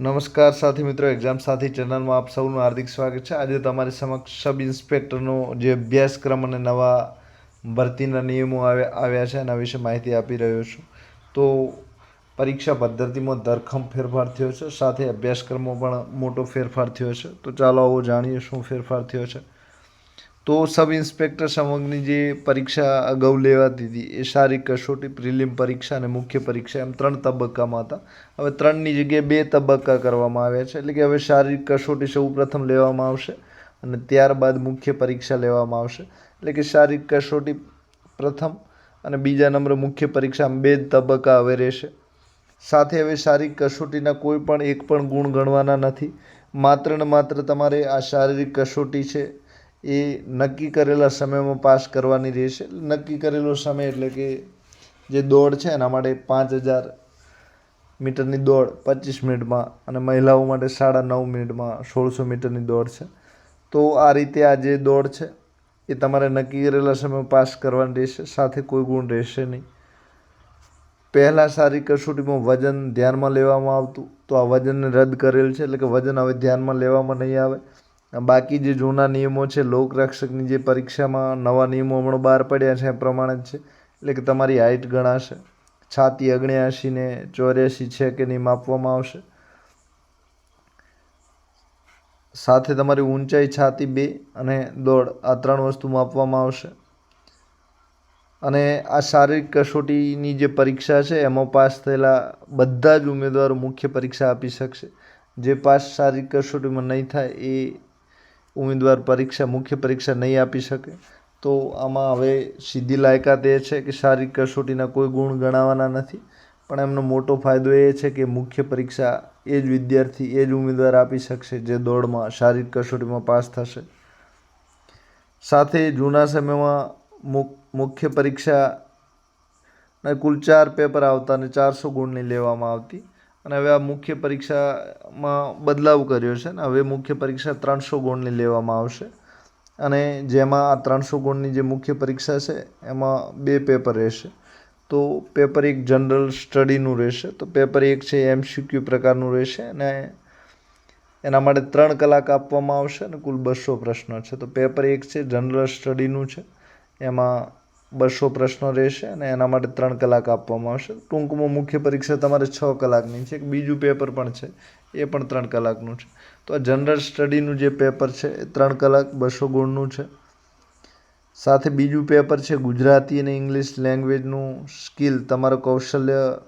નમસ્કાર સાથી મિત્રો એક્ઝામ સાથી ચેનલમાં આપ સૌનું હાર્દિક સ્વાગત છે. આજે તમારી સમક્ષ સબ ઇન્સ્પેક્ટરનો જે અભ્યાસક્રમ અને નવા ભરતીના નિયમો આવ્યા છે એના વિશે માહિતી આપી રહ્યો છું. તો પરીક્ષા પદ્ધતિમાં ધરખમ ફેરફાર થયો છે. સાથે અભ્યાસક્રમો પણ મોટો ફેરફાર થયો છે. તો ચાલો આવો જાણીએ શું ફેરફાર થયો છે. તો સબ ઇન્સ્પેક્ટર સમગ્રની જે પરીક્ષા અગાઉ લેવાતી હતી, એ શારીરિક કસોટી, પ્રિલિમ પરીક્ષા અને મુખ્ય પરીક્ષા, એમ ત્રણ તબક્કામાં હતા. હવે ત્રણની જગ્યાએ બે તબક્કા કરવામાં આવ્યા છે. એટલે કે હવે શારીરિક કસોટી સૌ પ્રથમ લેવામાં આવશે અને ત્યારબાદ મુખ્ય પરીક્ષા લેવામાં આવશે. એટલે કે શારીરિક કસોટી પ્રથમ અને બીજા નંબર મુખ્ય પરીક્ષા બે તબક્કા હવે રહેશે. સાથે હવે શારીરિક કસોટીના કોઈ પણ એક પણ ગુણ ગણવાના નથી. માત્ર ને માત્ર તમારે આ શારીરિક કસોટી છે એ નક્કી કરેલા સમયમાં પાસ કરવાની રહેશે. નક્કી કરેલો સમય એટલે કે જે દોડ છે એના માટે પાંચ હજાર મીટરની દોડ પચીસ મિનિટમાં અને મહિલાઓ માટે સાડા નવ મિનિટમાં સોળસો મીટરની દોડ છે. તો આ રીતે આ જે દોડ છે એ તમારે નક્કી કરેલા સમયમાં પાસ કરવાની રહેશે. સાથે કોઈ ગુણ રહેશે નહીં. પહેલાં સારી કસોટીમાં વજન ધ્યાનમાં લેવામાં આવતું. તો આ વજનને રદ કરેલ છે. એટલે કે વજન હવે ધ્યાનમાં લેવામાં નહીં આવે. બાકી જે જૂના નિયમો છે, લોકરક્ષકની જે પરીક્ષામાં નવા નિયમો હમણાં બહાર પડ્યા છે, એ પ્રમાણે જ છે. એટલે કે તમારી હાઇટ ગણાશે, છાતી અગણ્યાસીને ચોર્યાસી છે કે નહીં માપવામાં આવશે. સાથે તમારી ઊંચાઈ છાતી બે અને દોડ, આ ત્રણ વસ્તુ માપવામાં આવશે. અને આ શારીરિક કસોટીની જે પરીક્ષા છે, એમાં પાસ થયેલા બધા જ ઉમેદવારો મુખ્ય પરીક્ષા આપી શકશે. જે પાસ શારીરિક કસોટીમાં નહીં થાય, એ ઉમેદવાર પરીક્ષા, મુખ્ય પરીક્ષા નહીં આપી શકે, તો આમાં હવે સીધી લાયકાત એ છે કે શારીરિક કસોટીના કોઈ ગુણ ગણાવાના નથી. પણ એમનો મોટો ફાયદો એ છે કે મુખ્ય પરીક્ષા એ જ વિદ્યાર્થી, એ જ ઉમેદવાર આપી શકશે જે દોડમાં, શારીરિક કસોટીમાં પાસ થશે. સાથે જૂના સમયમાં મુખ્ય પરીક્ષા કુલ ચાર પેપર આવતા અને ચારસો ગુણની લેવામાં આવતી. અને હવે આ મુખ્ય પરીક્ષામાં બદલાવ કર્યો છે ને, હવે મુખ્ય પરીક્ષા ત્રણસો ગુણની લેવામાં આવશે. અને જેમાં આ ત્રણસો ગુણની જે મુખ્ય પરીક્ષા છે, એમાં બે પેપર રહેશે. તો પેપર એક જનરલ સ્ટડીનું રહેશે, તો પેપર એક છે એમસીક્યુ પ્રકારનું રહેશે અને એના માટે ત્રણ કલાક આપવામાં આવશે અને કુલ બસો પ્રશ્નો છે. તો પેપર એક છે જનરલ સ્ટડીનું છે, એમાં બસો પ્રશ્નો રહેશે અને એના માટે ત્રણ કલાક આપવામાં આવશે. ટૂંકમાં મુખ્ય પરીક્ષા તમારે છ કલાકની છે. બીજું પેપર પણ છે. એ પણ ત્રણ કલાકનું છે. તો આ જનરલ સ્ટડીનું જે પેપર છે, એ ત્રણ કલાક બસો ગુણનું છે. સાથે બીજું પેપર છે, ગુજરાતી અને ઇંગ્લિશ લેંગ્વેજનું સ્કિલ. તમારું કૌશલ્ય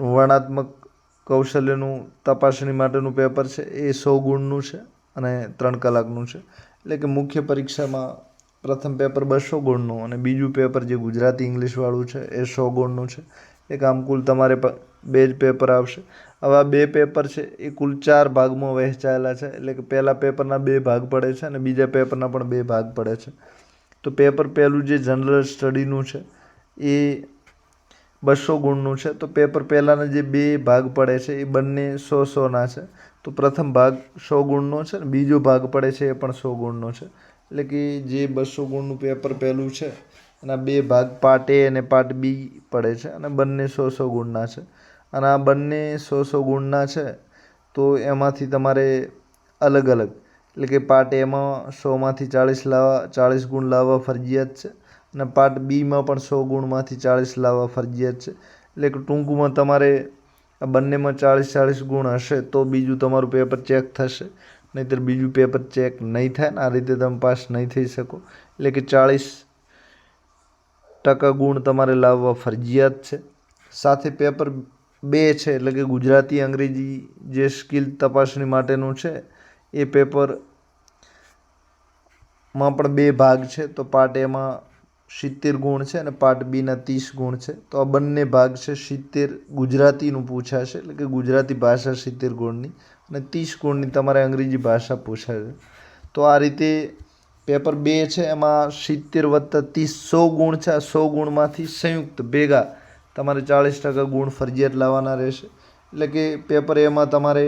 વર્ણાત્મક કૌશલ્યનું તપાસણી માટેનું પેપર છે. એ સો ગુણનું છે અને ત્રણ કલાકનું છે. એટલે કે મુખ્ય પરીક્ષામાં પ્રથમ પેપર બસો ગુણનું અને બીજું પેપર જે ગુજરાતી ઇંગ્લિશવાળું છે એ સો ગુણનું છે. એક આમ કુલ તમારે બે જ પેપર આવશે. આવા બે પેપર છે એ કુલ ચાર ભાગમાં વહેંચાયેલા છે. એટલે કે પહેલાં પેપરના બે ભાગ પડે છે અને બીજા પેપરના પણ બે ભાગ પડે છે. તો પેપર પહેલું જે જનરલ સ્ટડીનું છે એ બસો ગુણનું છે. તો પેપર પહેલાંના જે બે ભાગ પડે છે એ બંને સો સોના છે. તો પ્રથમ ભાગ સો ગુણનો છે ને બીજો ભાગ પડે છે એ પણ સો ગુણનો છે. એટલે કે જે બસો ગુણનું પેપર પહેલું છે, એના બે ભાગ પાર્ટ એ અને પાર્ટ બી પડે છે અને બંને સો સો ગુણના છે. અને આ બંને સો સો ગુણના છે, તો એમાંથી તમારે અલગ અલગ, એટલે કે પાર્ટ એમાં સોમાંથી ચાળીસ લાવવા, ચાળીસ ગુણ લાવવા ફરજિયાત છે અને પાર્ટ બીમાં પણ સો ગુણમાંથી ચાળીસ લાવવા ફરજિયાત છે. એટલે કે ટૂંકમાં તમારે આ બંનેમાં ચાળીસ ચાળીસ ગુણ હશે તો બીજું તમારું પેપર ચેક થશે. નહીંતર બીજું પેપર ચેક નહીં થાય ને, આ રીતે તમે પાસ નહીં થઈ શકો. એટલે કે ચાળીસ ટકા ગુણ તમારે લાવવા ફરજિયાત છે. સાથે પેપર બે છે, એટલે કે ગુજરાતી અંગ્રેજી જે સ્કિલ તપાસણી માટેનું છે, એ પેપરમાં પણ બે ભાગ છે. તો પાર્ટ એમાં સિત્તેર ગુણ છે અને પાર્ટ બીના ત્રીસ ગુણ છે. તો આ બંને ભાગ છે સિત્તેર ગુજરાતીનું પૂછાશે, એટલે કે ગુજરાતી ભાષા સિત્તેર ગુણની. અને ત્રીસ ગુણની તમારે અંગ્રેજી ભાષા પૂછાશે તો આ રીતે પેપર બે છે, એમાં સિત્તેર વત્તા ત્રીસ સો ગુણ છે. આ સો ગુણમાંથી સંયુક્ત ભેગા તમારે ચાળીસ ટકા ગુણ ફરજિયાત લાવવાના રહેશે. એટલે કે પેપર એમાં તમારે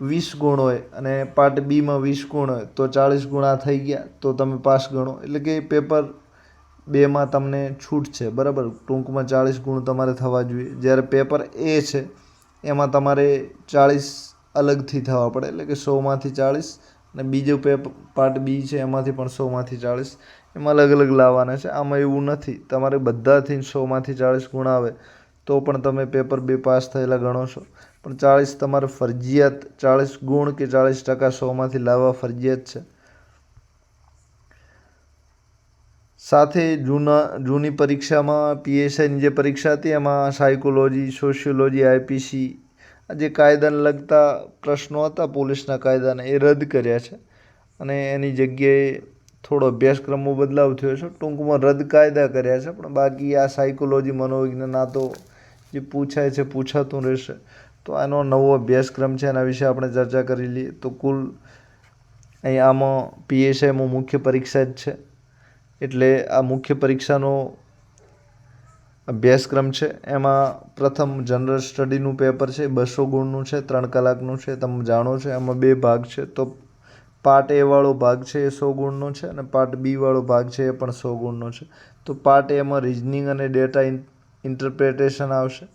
વીસ ગુણ હોય અને પાર્ટ બીમાં વીસ ગુણ હોય, તો ચાળીસ ગુણ આ થઈ ગયા, તો તમે પાસ ગણો. એટલે કે પેપર બેમાં તમને છૂટ છે, બરાબર? ટૂંકમાં ચાળીસ ગુણ તમારે થવા જોઈએ. જ્યારે પેપર એ છે એમાં તમારે ચાળીસ અલગથી થવા પડે. એટલે કે સોમાંથી ચાળીસ અને બીજો પેપ પાર્ટ બી છે એમાંથી પણ સોમાંથી ચાળીસ. એમાં અલગ અલગ લાવવાના છે. આમાં એવું નથી. તમારે બધાથી સોમાંથી ચાળીસ ગુણ આવે તો પણ તમે પેપર બે પાસ થયેલા ગણો છો. પણ ચાળીસ તમારે ફરજિયાત ચાળીસ ગુણ કે ચાળીસ ટકા સોમાંથી લાવવા ફરજિયાત છે. સાથે જૂના, જૂની પરીક્ષામાં પીએસઆઈની જે પરીક્ષા હતી, એમાં સાયકોલોજી સોશિયોલોજી આઈપીસી જે કાયદાને લગતા પ્રશ્નો હતા પોલીસના કાયદાને, એ રદ કર્યા છે. અને એની જગ્યાએ થોડો અભ્યાસક્રમમાં બદલાવ થયો છે. ટૂંકમાં રદ કાયદા કર્યા છે, પણ બાકી આ સાયકોલોજી મનોવિજ્ઞાન, આ તો જે પૂછાય છે, પૂછાતું રહેશે. તો આનો નવો અભ્યાસક્રમ છે, એના વિશે આપણે ચર્ચા કરી લઈએ. તો કુલ અહીં આમાં પીએસઆઈમાં મુખ્ય પરીક્ષા જ છે. એટલે આ મુખ્ય પરીક્ષાનો અભ્યાસક્રમ છે. એમાં પ્રથમ જનરલ સ્ટડીનું પેપર છે, બસો ગુણનું છે, ત્રણ કલાકનું છે, તમે જાણો છો, એમાં બે ભાગ છે. તો પાર્ટ એ વાળો ભાગ છે એ સો ગુણનો છે અને પાર્ટ બી વાળો ભાગ છે એ પણ સો ગુણનો છે. તો પાર્ટ એમાં રિઝનિંગ અને ડેટા ઇન્ટરપ્રિટેશન આવશે.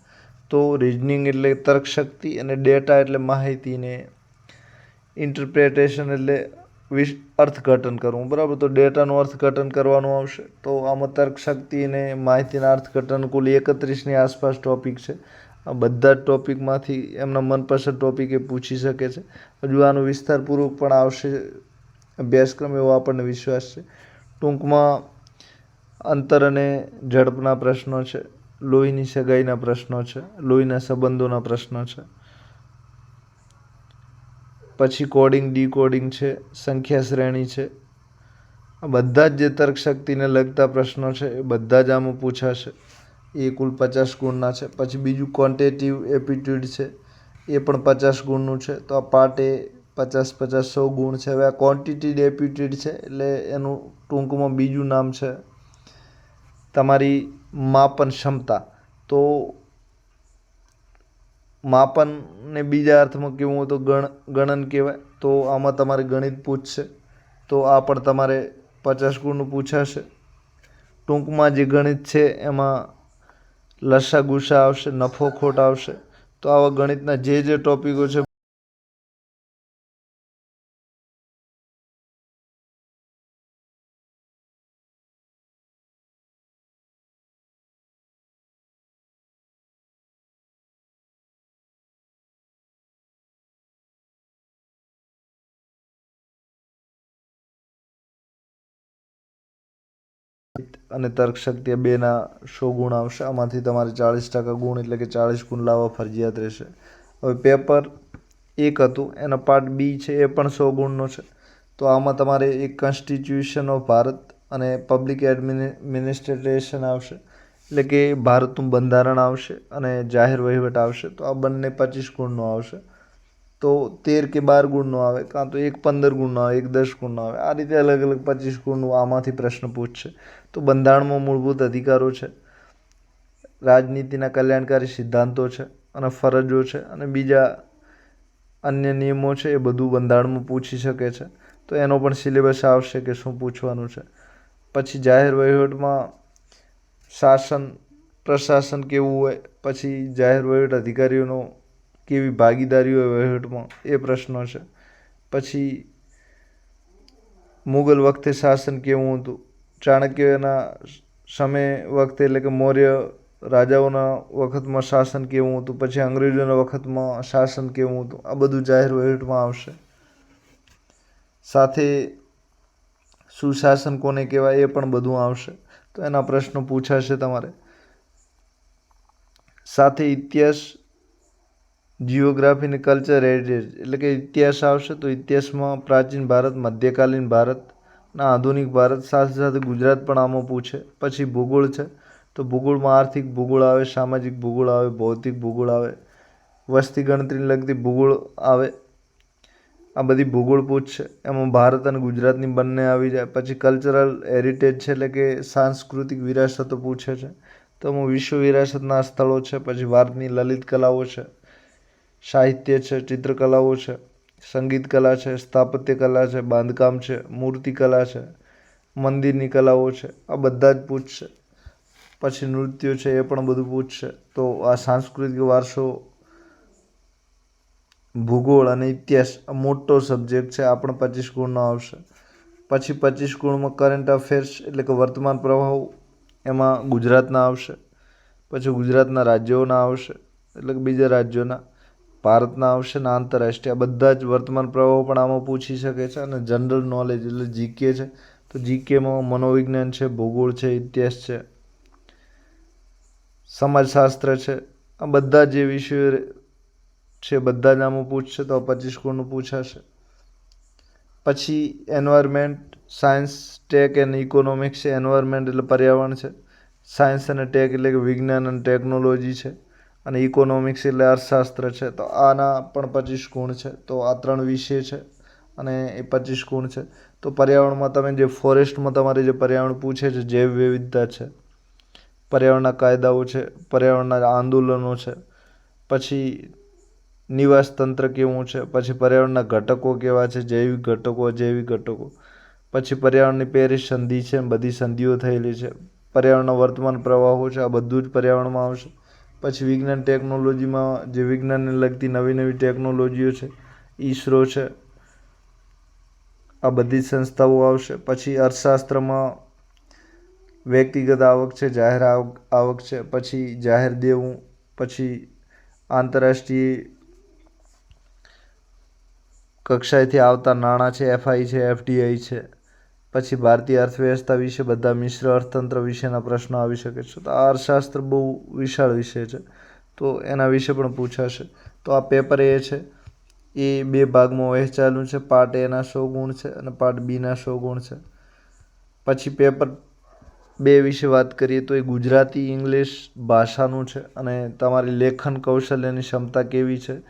તો રિઝનિંગ એટલે તર્કશક્તિ અને ડેટા એટલે માહિતીને ઇન્ટરપ્રિટેશન એટલે વિશ, અર્થઘટન કરવું. બરાબર? તો ડેટાનું અર્થઘટન કરવાનું આવશે. તો આમાં તર્કશક્તિ અને માહિતીના અર્થઘટન કુલ એકત્રીસની આસપાસ ટોપિક છે. આ બધા જ ટોપિકમાંથી એમના મનપસંદ ટોપિક એ પૂછી શકે છે. હજુ આનું વિસ્તારપૂર્વક પણ આવશે અભ્યાસક્રમ એવો આપણને વિશ્વાસ છે. ટૂંકમાં અંતર અને ઝડપના પ્રશ્નો છે. લોહીની સગાઈના પ્રશ્નો છે. લોહીના સંબંધોના પ્રશ્નો છે. પછી કોડિંગ ડીકોડિંગ છે, સંખ્યા શ્રેણી છે. આ બધા જ જે તર્કશક્તિને લગતા પ્રશ્નો છે, એ બધા જ આમાં પૂછાશે. એ કુલ પચાસ ગુણના છે. પછી બીજું ક્વોન્ટેટિવ એપ્ટિટ્યૂડ છે, એ પણ પચાસ ગુણનું છે. તો આ પાર્ટ એ પચાસ પચાસ, સો ગુણ છે. હવે આ ક્વોન્ટિટી એપ્ટિટ્યૂડ છે, એટલે એનું ટૂંકમાં બીજું નામ છે તમારી માપન ક્ષમતા. તો માપનને બીજા અર્થમાં કહેવું હોય તો ગણ, ગણન કહેવાય. તો આમાં તમારે ગણિત પૂછશે. તો આ પણ તમારે પચાસ ગુણનું પૂછાશે. ટૂંકમાં જે ગણિત છે એમાં લસા ગુસા આવશે, નફો ખોટ આવશે. તો આવા ગણિતના જે જે ટોપિકો છે અને તર્કશક્તિ બેના સો ગુણ આવશે. આમાંથી તમારે ચાળીસ ટકા ગુણ એટલે કે ચાળીસ ગુણ લાવવા ફરજિયાત રહેશે. હવે પેપર એક હતું, એનો પાર્ટ બી છે, એ પણ સો ગુણનો છે. તો આમાં તમારે એક કોન્સ્ટિટ્યુશન ઓફ ભારત અને પબ્લિક એડમિનિસ્ટ્રેશન આવશે. એટલે કે ભારતનું બંધારણ આવશે અને જાહેર વહીવટ આવશે. તો આ બંને પચીસ ગુણનો આવશે. તો તેર કે બાર ગુણનો આવે, કાં તો એક પંદર ગુણનો આવે, એક દસ ગુણનો આવે. આ રીતે અલગ અલગ પચીસ ગુણનું આમાંથી પ્રશ્ન પૂછશે. તો બંધારણમાં મૂળભૂત અધિકારો છે. રાજનીતિના કલ્યાણકારી સિદ્ધાંતો છે અને ફરજો છે અને બીજા અન્ય નિયમો છે એ બધું બંધારણમાં પૂછી શકે છે. તો એનો પણ સિલેબસ આવશે કે શું પૂછવાનું છે. પછી જાહેર વહીવટમાં શાસન, પ્રશાસન કેવું હોય, પછી જાહેર વહીવટ અધિકારીઓનો કેવી ભાગીદારી હોય વહીવટમાં, એ પ્રશ્નો છે. પછી મુગલ વખતે શાસન કેવું હતું ચાણક્યના સમય વખતે એટલે કે મૌર્ય રાજાઓના વખતમાં શાસન કેવું હતું, પછી અંગ્રેજોના વખતમાં શાસન કેવું હતું, આ બધું જાહેર વહીવટમાં આવશે. સાથે સુશાસન કોને કહેવાય એ પણ બધું આવશે. તો એના પ્રશ્નો પૂછાશે તમારે. સાથે ઇતિહાસ જીઓગ્રાફી અને કલ્ચર હેરિટેજ એટલે કે ઇતિહાસ આવશે તો ઇતિહાસમાં પ્રાચીન ભારત, મધ્યકાલીન ભારત અને આધુનિક ભારત સાથે સાથે ગુજરાત પણ આમાં પૂછે. પછી ભૂગોળ છે. તો ભૂગોળમાં આર્થિક ભૂગોળ આવે, સામાજિક ભૂગોળ આવે, ભૌતિક ભૂગોળ આવે, વસ્તી ગણતરીને લગતી ભૂગોળ આવે. આ બધી ભૂગોળ પૂછશે એમાં ભારત અને ગુજરાતની બંને આવી જાય. પછી કલ્ચરલ હેરિટેજ છે એટલે કે સાંસ્કૃતિક વિરાસતો પૂછે છે. તો એમાં વિશ્વ વિરાસતના સ્થળો છે. પછી ભારતની લલિત કલાઓ છે. સાહિત્ય છે, ચિત્રકલાઓ છે. સંગીત કલા છે, સ્થાપત્ય કલા છે, બાંધકામ છે, મૂર્તિ કલા છે, મંદિરની કલાઓ છે, આ બધા જ પૂછશે પછી નૃત્યો છે, એ પણ બધું પૂછશે તો આ સાંસ્કૃતિક વારસો, ભૂગોળ અને ઇતિહાસ મોટો સબ્જેક્ટ છે, આ પણ પચીસ ગુણનો આવશે. પછી પચીસ ગુણમાં કરંટ અફેર્સ એટલે કે વર્તમાન પ્રવાહો, એમાં ગુજરાતના આવશે. પછી ગુજરાતના રાજ્યોના આવશે, એટલે કે બીજા રાજ્યોના. ભારતના આવશે ને આંતરરાષ્ટ્રીય બધા જ વર્તમાન પ્રવાહો પણ આમાં પૂછી શકે છે અને જનરલ નોલેજ એટલે જીકે છે. તો જીકેમાં મનોવિજ્ઞાન છે, ભૂગોળ છે, ઇતિહાસ છે, સમાજશાસ્ત્ર છે, આ બધા જે વિષયો છે, બધા જ આમાં પૂછશે તો પચીસ ગુણનું પૂછાશે. પછી environment science tech and economics છે. એન્વાયરમેન્ટ એટલે પર્યાવરણ છે. સાયન્સ અને ટેક એટલે કે વિજ્ઞાન અને ટેકનોલોજી છે. અને ઇકોનોમિક્સ એટલે અર્થશાસ્ત્ર છે, તો આના પણ પચીસ ગુણ છે. તો આ ત્રણ વિષય છે અને એ પચીસ ગુણ છે. તો પર્યાવરણમાં તમે જે ફોરેસ્ટમાં તમારે જે પર્યાવરણ પૂછે છે, જૈવ વિવિધતા છે, પર્યાવરણના કાયદાઓ છે, પર્યાવરણના આંદોલનો છે, પછી નિવાસ તંત્ર કેવું છે, પછી પર્યાવરણના ઘટકો કેવા છે, જૈવિક ઘટકો, અજૈવિક ઘટકો, પછી પર્યાવરણની પેરિસ સંધિ છે, બધી સંધિઓ થયેલી છે. પર્યાવરણના વર્તમાન પ્રવાહો છે, આ બધું જ પર્યાવરણમાં આવશે. પછી વિજ્ઞાન ટેકનોલોજીમાં જે વિજ્ઞાનને લગતી નવી નવી ટેકનોલોજીઓ છે, ઈસરો છે, આ બધી જ સંસ્થાઓ આવશે. પછી અર્થશાસ્ત્રમાં વ્યક્તિગત આવક છે, જાહેર આવક છે, પછી જાહેર દેવું, પછી આંતરરાષ્ટ્રીય કક્ષાએથી આવતા નાણાં છે, એફઆઈ છે, એફડીઆઈ છે. પછી ભારતીય અર્થવ્યવસ્થા વિશે બધા મિશ્ર અર્થતંત્ર વિશેના પ્રશ્નો આવી શકે છે. તો અર્થશાસ્ત્ર બહુ વિશાળ વિષય છે. તો એના વિશે પણ પૂછાશે. તો આ પેપર એ છે. એ બે ભાગમાં વહેંચાયેલું છે. પાર્ટ એના સો ગુણ છે અને પાર્ટ બીના સો ગુણ છે. પછી પેપર બે વિશે વાત કરીએ તો એ ગુજરાતી ઇંગ્લિશ ભાષાનું છે અને તમારી લેખન કૌશલ્યની ક્ષમતા કેવી છે?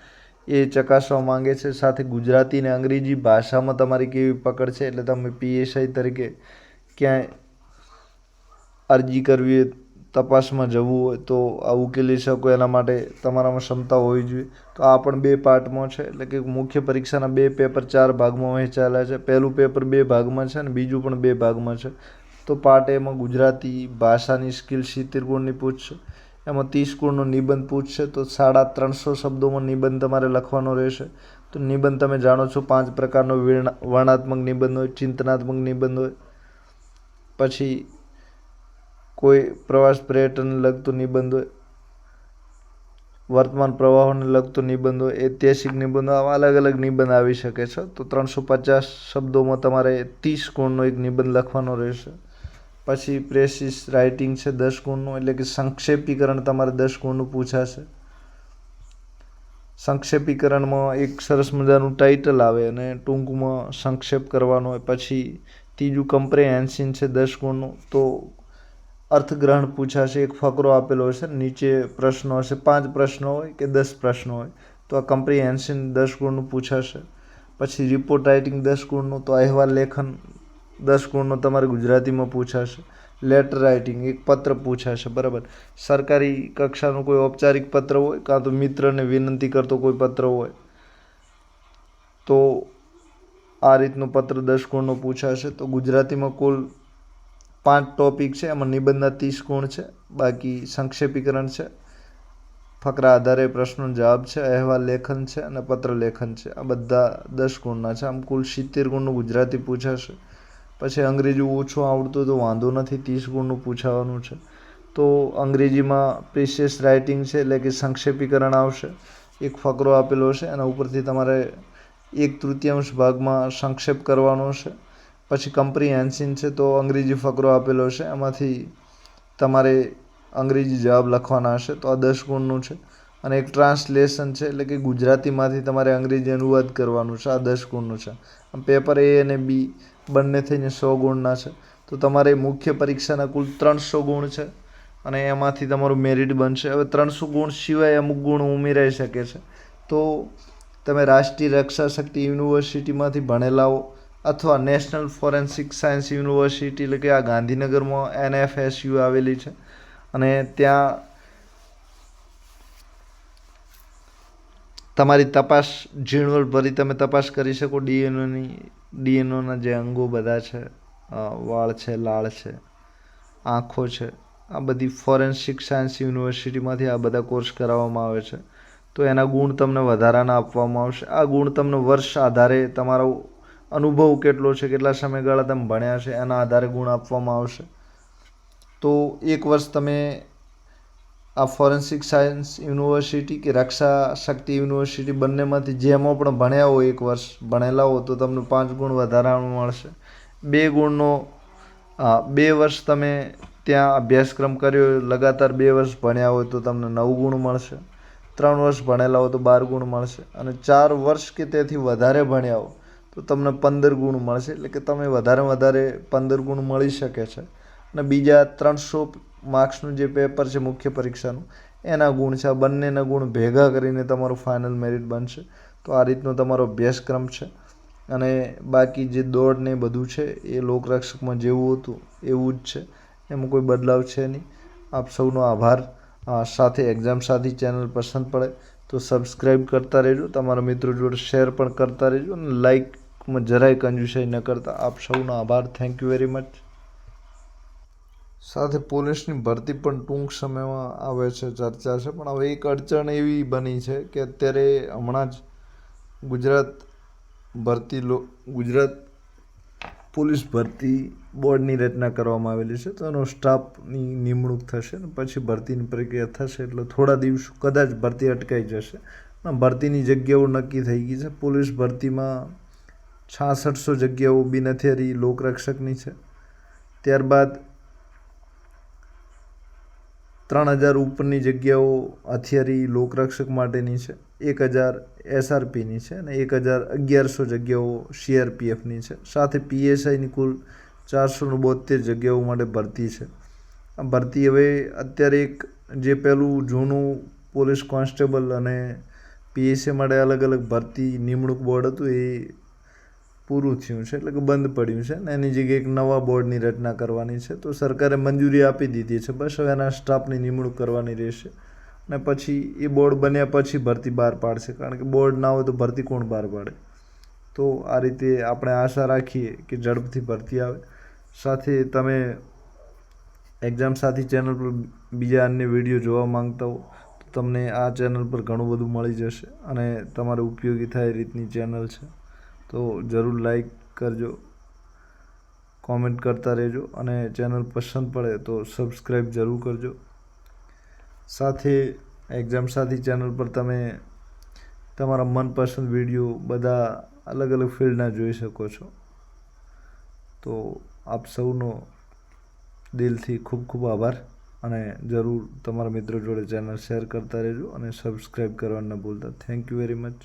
એ ચકાસવા માંગે છે. સાથે ગુજરાતી અને અંગ્રેજી ભાષામાં તમારી કેવી પકડ છે? એટલે તમે પીએસઆઈ તરીકે ક્યાંય અરજી કરવી હોય, તપાસમાં જવું હોય, તો આ ઉકેલી શકો. એના માટે તમારામાં ક્ષમતા હોવી જોઈએ. તો આ પણ બે પાર્ટમાં છે. એટલે કે મુખ્ય પરીક્ષાના બે પેપર ચાર ભાગમાં વહેંચાયેલા છે. પહેલું પેપર બે ભાગમાં છે અને બીજું પણ બે ભાગમાં છે. તો પાર્ટ એમાં ગુજરાતી ભાષાની સ્કિલ સિત્તેર ગુણની પૂછશે એમાં ત્રીસ ગુણનો નિબંધ પૂછશે તો સાડા ત્રણસો શબ્દોમાં નિબંધ તમારે લખવાનો રહેશે. તો નિબંધ તમે જાણો છો, પાંચ પ્રકારનો વર્ણાત્મક નિબંધ હોય, ચિંતનાત્મક નિબંધ હોય. પછી કોઈ પ્રવાસ પર્યટનને લગતો નિબંધ હોય, વર્તમાન પ્રવાહોને લગતો નિબંધ હોય, ઐતિહાસિક નિબંધો આવા અલગ અલગ નિબંધ આવી શકે છે. તો ત્રણસો પચાસ શબ્દોમાં તમારે ત્રીસ ગુણનો એક નિબંધ લખવાનો રહેશે. પછી પ્રેસિસ રાઇટિંગ છે દસ ગુણનું, એટલે કે સંક્ષેપીકરણ તમારે દસ ગુણનું પૂછાશે. સંક્ષેપીકરણમાં એક સરસ મજાનું ટાઇટલ આવે અને ટૂંકમાં સંક્ષેપ કરવાનો હોય. પછી ત્રીજું કમ્પ્રેહેન્સિન છે દસ ગુણનું, તો અર્થગ્રહણ પૂછાશે, એક ફકરો આપેલો હશે, નીચે પ્રશ્નો હશે, પાંચ પ્રશ્નો હોય કે દસ પ્રશ્નો હોય, તો આ કમ્પ્રિહેન્સિન દસ ગુણનું પૂછાશે. પછી રિપોર્ટ રાઇટિંગ દસ ગુણનું, તો અહેવાલ લેખન દસ ગુણનો તમારે ગુજરાતીમાં પૂછાશે લેટર રાઇટિંગ એક પત્ર પૂછાશે, બરાબર? સરકારી કક્ષાનું કોઈ ઔપચારિક પત્ર હોય, કાં તો મિત્રને વિનંતી કરતો કોઈ પત્ર હોય, તો આ રીતનું પત્ર દસ ગુણનો પૂછાશે, તો ગુજરાતીમાં કુલ પાંચ ટોપિક છે, એમાં નિબંધના ત્રીસ ગુણ છે, બાકી સંક્ષેપીકરણ છે, ફકરા આધારે પ્રશ્નોનો જવાબ છે, અહેવાલ લેખન છે અને પત્ર લેખન છે, આ બધા દસ ગુણના છે, આમ કુલ સિત્તેર ગુણનું ગુજરાતી પૂછાશે. પછી અંગ્રેજી ઓછું આવડતું તો વાંધો નથી, ત્રીસ ગુણનું પૂછાવાનું છે. તો અંગ્રેજીમાં પ્રિશિયસ રાઇટિંગ છે એટલે કે સંક્ષેપીકરણ આવશે. એક ફકરો આપેલો છે, એના ઉપરથી તમારે એક તૃતીયાંશ ભાગમાં સંક્ષેપ કરવાનો છે. પછી કમ્પ્રિહેન્સિન છે તો અંગ્રેજી ફકરો આપેલો છે, એમાંથી તમારે અંગ્રેજી જવાબ લખવાના હશે, તો આ દસ ગુણનું છે. અને એક ટ્રાન્સલેશન છે એટલે કે ગુજરાતીમાંથી તમારે અંગ્રેજી અનુવાદ કરવાનું છે, આ દસ ગુણનું છે. પેપર એ અને બી બંને થઈને સો ગુણના છે. તો તમારે મુખ્ય પરીક્ષાના કુલ ત્રણસો ગુણ છે અને એમાંથી તમારું મેરિટ બનશે. હવે ત્રણસો ગુણ સિવાય અમુક ગુણ ઉમેરાઈ શકે છે. તો તમે રાષ્ટ્રીય રક્ષા શક્તિ યુનિવર્સિટીમાંથી ભણેલા હો અથવા નેશનલ ફોરેન્સિક સાયન્સ યુનિવર્સિટી એટલે કે આ ગાંધીનગરમાં એનએફએસયુ આવેલી છે. અને ત્યાં તમારી તપાસ ઝીણવટભરી તમે તપાસ કરી શકો ડીએનઓની ડીએનઓના જે અંગો બધા છે વાળ છે, લાળ છે, આંખો છે, આ બધી ફોરેન્સિક સાયન્સ યુનિવર્સિટીમાંથી આ બધા કોર્સ કરાવવામાં આવે છે. તો એના ગુણ તમને વધારાના આપવામાં આવશે. આ ગુણ તમને વર્ષ આધારે તમારો અનુભવ કેટલો છે, કેટલા સમયગાળા તમે ભણ્યા છે, એના આધારે ગુણ આપવામાં આવશે. તો એક વર્ષ તમે આ ફોરેન્સિક સાયન્સ યુનિવર્સિટી કે રક્ષા શક્તિ યુનિવર્સિટી બંનેમાંથી જેમાં પણ ભણ્યા હોય, એક વર્ષ ભણેલા હો તો તમને પાંચ ગુણ વધારાનું મળશે. બે ગુણનો બે વર્ષ તમે ત્યાં અભ્યાસક્રમ કર્યો, લગાતાર બે વર્ષ ભણ્યા હોય, તો તમને નવ ગુણ મળશે. ત્રણ વર્ષ ભણેલા હોય, તો બાર ગુણ મળશે. અને ચાર વર્ષ કે તેથી વધારે ભણ્યા હો તો તમને પંદર ગુણ મળશે. એટલે કે તમે વધારે વધારે પંદર ગુણ મળી શકે છે. અને બીજા ત્રણસો માર્ક્સનું જે પેપર છે, મુખ્ય પરીક્ષાનું, એના ગુણ છે. આ બંનેના ગુણ ભેગા કરીને તમારું ફાઇનલ મેરિટ બનશે. તો આ રીતનો તમારો અભ્યાસક્રમ છે. અને બાકી જે દોડ ને બધું છે, એ લોકરક્ષકમાં જેવું હતું, એવું જ છે. એમાં કોઈ બદલાવ છે નહીં. આપ સૌનો આભાર. સાથે એક્ઝામ સાથી ચેનલ પસંદ પડે તો સબસ્ક્રાઈબ કરતા રહેજો. તમારા મિત્રો જોડે શેર પણ કરતા રહેજો. અને લાઇકમાં જરાય કંજુસાઈ ન કરતા. આપ સૌનો આભાર. થેન્ક યુ વેરી મચ સાથે પોલીસની ભરતી પણ ટૂંક સમયમાં આવે છે, ચર્ચા છે. પણ હવે એક અડચણ એવી બની છે કે અત્યારે હમણાં જ ગુજરાત ભરતી લો, ગુજરાત પોલીસ ભરતી બોર્ડની રચના કરવામાં આવેલી છે. તો એનો સ્ટાફની નિમણૂક થશે ને પછી ભરતીની પ્રક્રિયા થશે એટલે થોડા દિવસો કદાચ ભરતી અટકાઈ જશે. અને ભરતીની જગ્યાઓ નક્કી થઈ ગઈ છે. પોલીસ ભરતીમાં છાસઠસો જગ્યાઓ બિનહથિયારી લોકરક્ષકની છે. ત્યારબાદ ત્રણ હજાર ઉપરની જગ્યાઓ હથિયારી લોકરક્ષક માટેની છે, એક હજાર એસઆરપીની છે અને એક હજાર અગિયારસો જગ્યાઓ સીઆરપીએફની છે. સાથે પીએસઆઈની કુલ ચારસો બોતેર જગ્યાઓ માટે ભરતી છે. આ ભરતી હવે અત્યારે એક જે પહેલું જૂનું પોલીસ કોન્સ્ટેબલ અને પીએસએ માટે અલગ અલગ ભરતી નિમણૂક બોર્ડ હતું એ પૂરું થયું છે, એટલે કે બંધ પડ્યું છે ને એની જગ્યાએ એક નવા બોર્ડની રચના કરવાની છે, તો સરકારે મંજૂરી આપી દીધી છે. બસ હવે એના સ્ટાફની નિમણૂક કરવાની રહેશે અને પછી એ બોર્ડ બન્યા પછી ભરતી બહાર પાડશે, કારણ કે બોર્ડ ના હોય તો ભરતી કોણ બહાર પાડે? તો આ રીતે આપણે આશા રાખીએ કે ઝડપથી ભરતી આવે. સાથે તમે એક્ઝામ સાથી ચેનલ પર બીજા અન્ય વીડિયો જોવા માંગતા હો, તો તમને આ ચેનલ પર ઘણું બધું મળી જશે અને તમારે ઉપયોગી થાય રીતની ચેનલ છે. તો જરૂર લાઈક કરજો. કોમેન્ટ કરતા રહેજો અને ચેનલ પસંદ પડે તો સબસ્ક્રાઈબ જરૂર કરજો. સાથે એક્ઝામ સાથી ચેનલ પર તમે તમારા મનપસંદ વીડિયો બધા અલગ અલગ ફિલ્ડના જોઈ શકો છો. તો આપ સૌનો દિલથી ખૂબ ખૂબ આભાર અને જરૂર તમારા મિત્રો જોડે ચેનલ શેર કરતા રહેજો અને સબસ્ક્રાઈબ કરવાનું ન ભૂલતા. Thank you very much